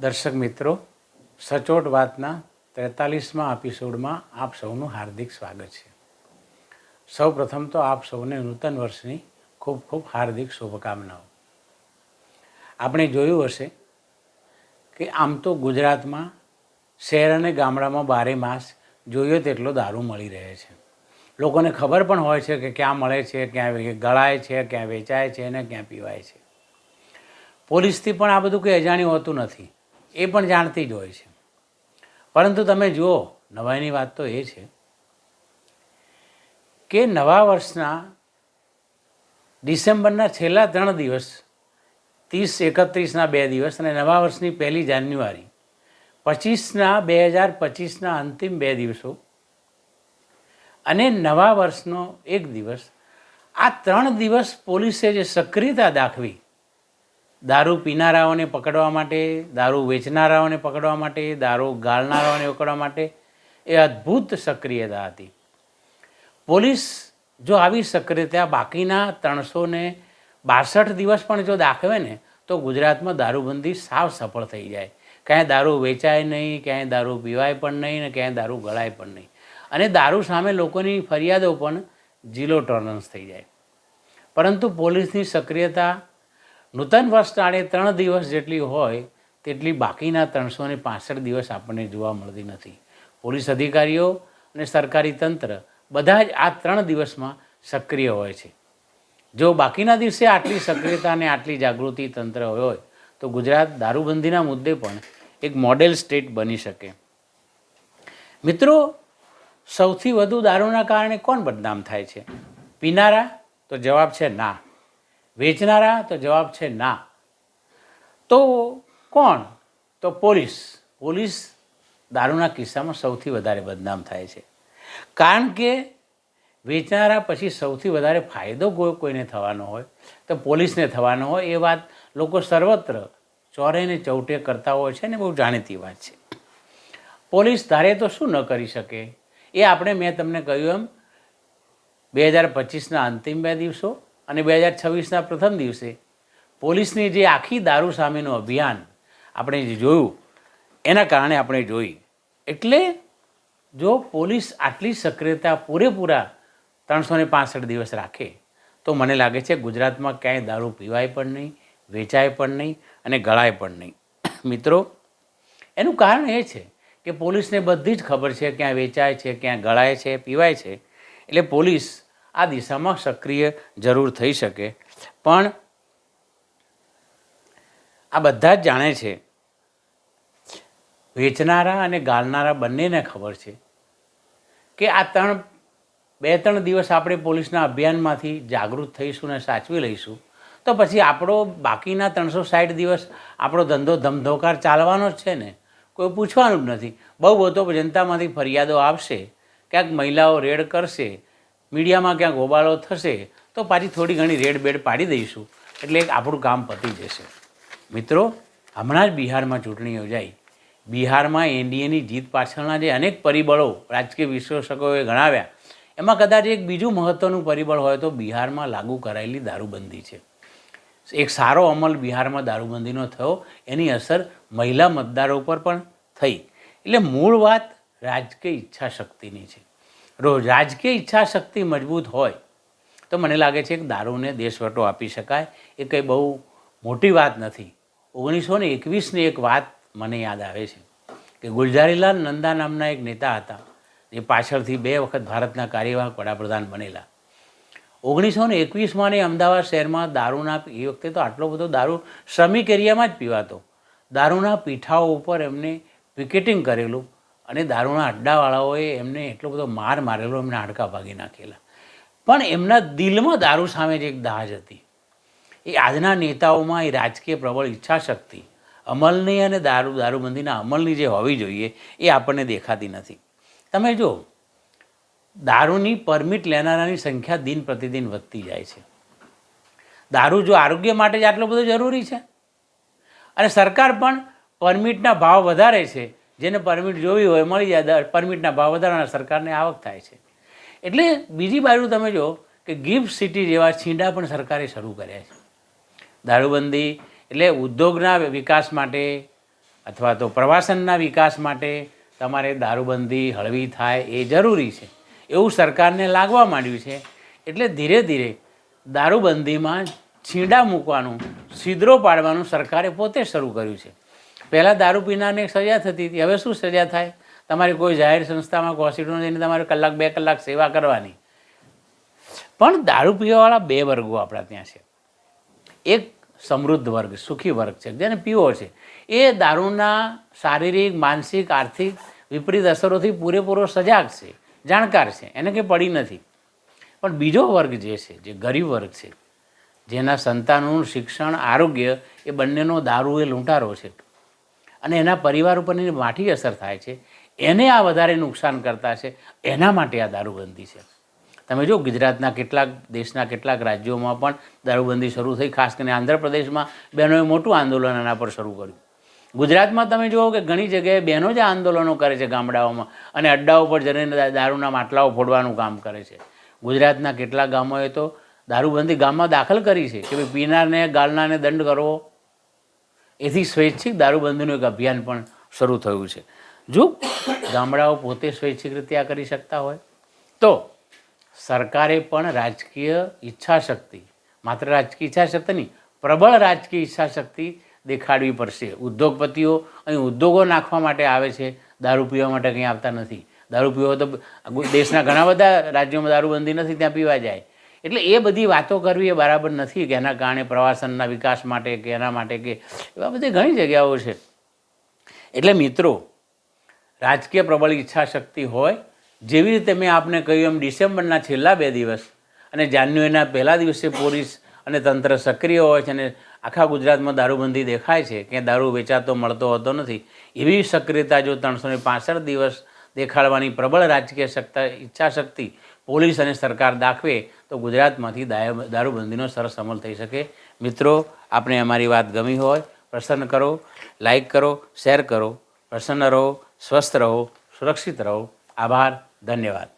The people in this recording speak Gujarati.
દર્શક મિત્રો, સચોટ વાતના ત્રેતાલીસમાં એપિસોડમાં આપ સૌનું હાર્દિક સ્વાગત છે. સૌ પ્રથમ તો આપ સૌને નૂતન વર્ષની ખૂબ ખૂબ હાર્દિક શુભકામનાઓ. આપણે જોયું હશે કે આમ તો ગુજરાતમાં શહેર અને ગામડામાં બારે માસ જોઈએ તેટલો દારૂ મળી રહે છે. લોકોને ખબર પણ હોય છે કે ક્યાં મળે છે, ક્યાં ગળાય છે, ક્યાં વેચાય છે અને ક્યાં પીવાય છે. પોલીસથી પણ આ બધું કંઈ અજાણ્યું હોતું નથી. એ પણ જાણતી જ હોય છે. પરંતુ તમે જુઓ, નવાઈની વાત તો એ છે કે નવા વર્ષના ડિસેમ્બરના છેલ્લા ત્રણ દિવસ, ત્રીસ, એકત્રીસના બે દિવસ અને નવા વર્ષની પહેલી જાન્યુઆરી, પચીસના, બે હજાર પચીસના અંતિમ બે દિવસો અને નવા વર્ષનો એક દિવસ, આ ત્રણ દિવસ પોલીસે જે સક્રિયતા દાખવી દારૂ પીનારાઓને પકડવા માટે, દારૂ વેચનારાઓને પકડવા માટે, દારૂ ગાળનારાઓને પકડવા માટે એ અદ્ભુત સક્રિયતા હતી. પોલીસ જો આવી સક્રિયતા બાકીના ત્રણસો ને બાસઠ દિવસ પણ જો દાખવે ને, તો ગુજરાતમાં દારૂબંધી સાવ સફળ થઈ જાય. ક્યાંય દારૂ વેચાય નહીં, ક્યાંય દારૂ પીવાય પણ નહીં ને ક્યાંય દારૂ ગળાય પણ નહીં. અને દારૂ સામે લોકોની ફરિયાદો પણ ઝીરો ટોલરન્સ થઈ જાય. પરંતુ પોલીસની સક્રિયતા નૂતન વર્ષ ટાળે ત્રણ દિવસ જેટલી હોય, તેટલી બાકીના ત્રણસો ને પાસઠ દિવસ આપણને જોવા મળતી નથી. પોલીસ અધિકારીઓ અને સરકારી તંત્ર બધા જ આ ત્રણ દિવસમાં સક્રિય હોય છે. જો બાકીના દિવસે આટલી સક્રિયતા અને આટલી જાગૃતિ તંત્ર હોય, તો ગુજરાત દારૂબંધીના મુદ્દે પણ એક મોડેલ સ્ટેટ બની શકે. મિત્રો, સૌથી વધુ દારૂના કારણે કોણ બદનામ થાય છે? પીનારા? તો જવાબ છે ના. વેચનારા તો જવાબ છે ના. તો કોણ? તો પોલીસ. પોલીસ દારૂના કિસ્સામાં સૌથી વધારે બદનામ થાય છે. કારણ કે વેચનારા પછી સૌથી વધારે ફાયદો કોઈ કોઈને થવાનો હોય, તો પોલીસને થવાનો હોય, એ વાત લોકો સર્વત્ર ચોરે ને ચૌટે કરતા હોય છે ને બહુ જાણીતી વાત છે. પોલીસ ધારે તો શું ન કરી શકે? એ આપણે મેં તમને કહ્યું એમ, બે હજાર પચીસના અંતિમ બે દિવસો અને બે હજાર છવ્વીસના પ્રથમ દિવસે પોલીસની જે આખી દારૂ સામેનું અભિયાન આપણે જે જોયું, એના કારણે આપણે જોઈ. એટલે જો પોલીસ આટલી સક્રિયતા પૂરેપૂરા ત્રણસો ને પાંસઠ દિવસ રાખે, તો મને લાગે છે ગુજરાતમાં ક્યાંય દારૂ પીવાય પણ નહીં, વેચાય પણ નહીં અને ગળાય પણ નહીં. મિત્રો, એનું કારણ એ છે કે પોલીસને બધી જ ખબર છે ક્યાં વેચાય છે, ક્યાં ગળાય છે, પીવાય છે. એટલે પોલીસ આ દિશામાં સક્રિય જરૂર થઈ શકે. પણ આ બધા જ જાણે છે. વેચનારા અને ગાળનારા બંનેને ખબર છે કે આ ત્રણ, બે ત્રણ દિવસ આપણે પોલીસના અભિયાનમાંથી જાગૃત થઈશું ને સાચવી લઈશું, તો પછી આપણો બાકીના ત્રણસો સાઠ દિવસ આપણો ધંધો ધમધોકાર ચાલવાનો જ છે ને? કોઈ પૂછવાનું જ નથી. બહુ બધો જનતામાંથી ફરિયાદો આવશે. ક્યાંક મહિલાઓ રેડ કરશે. મીડિયામાં ક્યાંક હોબાળો થશે તો પાછી થોડી ઘણી રેડ બેડ પાડી દઈશું. એટલે એક આપણું કામ પતી જશે. મિત્રો, હમણાં જ બિહારમાં ચૂંટણી યોજાઈ. બિહારમાં એનડીએની જીત પાછળના જે અનેક પરિબળો રાજકીય વિશ્લેષકોએ ગણાવ્યા, એમાં કદાચ એક બીજું મહત્ત્વનું પરિબળ હોય તો બિહારમાં લાગુ કરાયેલી દારૂબંધી છે. એક સારો અમલ બિહારમાં દારૂબંધીનો થયો, એની અસર મહિલા મતદારો પર પણ થઈ. એટલે મૂળ વાત રાજકીય ઈચ્છા શક્તિની છે. રાજકીય ઈચ્છા શક્તિ મજબૂત હોય, તો મને લાગે છે કે દારૂને દેશવટો આપી શકાય. એ કંઈ બહુ મોટી વાત નથી. ઓગણીસો ને એકવીસની એક વાત મને યાદ આવે છે કે ગુલજારીલાલ નંદા નામના એક નેતા હતા, જે પાછળથી બે વખત ભારતના કાર્યવાહક વડાપ્રધાન બનેલા. ઓગણીસો ને એકવીસમાં ને અમદાવાદ શહેરમાં દારૂના, એ વખતે તો આટલો બધો દારૂ શ્રમિક એરિયામાં જ પીવાતો. દારૂના પીઠાઓ ઉપર એમને પિકેટિંગ કરેલું. અને દારૂના અડ્ડાવાળાઓએ એમને એટલો બધો માર મારેલો, એમને હાડકા ભાગી નાખેલા. પણ એમના દિલમાં દારૂ સામે જે એક દાજ હતી. એ આજના નેતાઓમાં એ રાજકીય પ્રબળ ઈચ્છાશક્તિ, અમલની અને દારૂ, દારૂબંધીના અમલની જે હોવી જોઈએ, એ આપણને દેખાતી નથી. તમે જો, દારૂની પરમિટ લેનારાની સંખ્યા દિન પ્રતિદિન વધતી જાય છે. દારૂ જો આરોગ્ય માટે જ આટલો બધો જરૂરી છે? અને સરકાર પણ પરમિટના ભાવ વધારે છે જેને પરમિટ જોવી હોય, મળી જાય દર- પરમિટના ભાવ વધારાના સરકારને આવક થાય છે. એટલે બીજી બાજુ તમે જો કે ગિફ્ટ સિટી જેવા છીંડા પણ સરકારે શરૂ કર્યા છે. દારૂબંધી એટલે ઉદ્યોગના વિકાસ માટે અથવા તો પ્રવાસનના વિકાસ માટે તમારે દારૂબંધી, હળવી થાય એ જરૂરી છે. એવું સરકારને લાગવા માંડ્યું છે. એટલે ધીરે ધીરે દારૂબંધીમાં છીંડા મૂકવાનું, છિદ્રો પાડવાનું સરકારે પોતે શરૂ કર્યું છે. પહેલાં દારૂ પીનારને સજા થતી હતી. હવે શું સજા થાય? તમારી કોઈ જાહેર સંસ્થામાં હોસ્પિટલમાં જઈને તમારે કલાક, બે કલાક સેવા કરવાની. પણ દારૂ પીવાવાળા બે વર્ગો આપણા ત્યાં છે. એક સમૃદ્ધ વર્ગ, સુખી વર્ગ છે, જેને પીવો છે. એ દારૂના શારીરિક, માનસિક, આર્થિક વિપરીત અસરોથી પૂરેપૂરો સજાગ છે, જાણકાર છે, એને કંઈ પડી નથી. પણ બીજો વર્ગ જે છે, જે ગરીબ વર્ગ છે, જેના સંતાનોનું શિક્ષણ, આરોગ્ય એ બંનેનો દારૂ એ લૂંટારો છે. અને એના પરિવાર ઉપરની માઠી અસર થાય છે. એને આ વધારે નુકસાન કરતા છે. એના માટે આ દારૂબંધી છે. તમે જો ગુજરાતના કેટલાક દેશના કેટલાક રાજ્યોમાં પણ દારૂબંધી શરૂ થઈ, ખાસ કરીને આંધ્રપ્રદેશમાં બહેનોએ મોટું આંદોલન એના પર શરૂ કર્યું. ગુજરાતમાં તમે જુઓ કે ઘણી જગ્યાએ બહેનો જ આંદોલનો કરે છે ગામડાઓમાં અને અડ્ડાઓ પર જઈને દારૂના માટલાઓ ફોડવાનું કામ કરે છે. ગુજરાતના કેટલાક ગામોએ તો દારૂબંધી ગામમાં દાખલ કરી છે કે ભાઈ પીનારને, ગાલનાને દંડ કરવો એથી સ્વૈચ્છિક દારૂબંધીનું એક અભિયાન પણ શરૂ થયું છે. જો ગામડાઓ પોતે સ્વૈચ્છિક રીતે આ કરી શકતા હોય, તો સરકારે પણ રાજકીય ઈચ્છાશક્તિ, માત્ર રાજકીય ઈચ્છાશક્તિ નહીં, પ્રબળ રાજકીય ઈચ્છાશક્તિ દેખાડવી પડશે. ઉદ્યોગપતિઓ અહીં ઉદ્યોગો નાખવા માટે આવે છે, દારૂ પીવા માટે કંઈ આવતા નથી. દારૂ પીવો તો દેશના ઘણા બધા રાજ્યોમાં દારૂબંધી નથી, ત્યાં પીવા જાય. એટલે એ બધી વાતો કરવી એ બરાબર નથી કે એના કારણે પ્રવાસનના વિકાસ માટે કે એના માટે કે એવા બધી ઘણી જગ્યાઓ છે. એટલે મિત્રો, રાજકીય પ્રબળ ઈચ્છા શક્તિ હોય, જેવી રીતે મેં આપને કહ્યું એમ ડિસેમ્બરના છેલ્લા બે દિવસ અને જાન્યુઆરીના પહેલા દિવસે પોલીસ અને તંત્ર સક્રિય હોય છે અને આખા ગુજરાતમાં દારૂબંધી દેખાય છે કે દારૂ વેચાતો મળતો હોતો નથી, એવી સક્રિયતા જો ત્રણસો ને દિવસ દેખાડવાની પ્રબળ રાજકીય સત્તા ઈચ્છાશક્તિ પોલીસ અને સરકાર દાખવે તો ગુજરાતમાંથી દારૂબંધીનો સરસ અમલ થઈ શકે. મિત્રો આપણે અમારી વાત ગમી હોય, પ્રસન્ન કરો, લાઈક કરો, શેર કરો, પ્રસન્ન રહો, સ્વસ્થ રહો, સુરક્ષિત રહો. આભાર, ધન્યવાદ.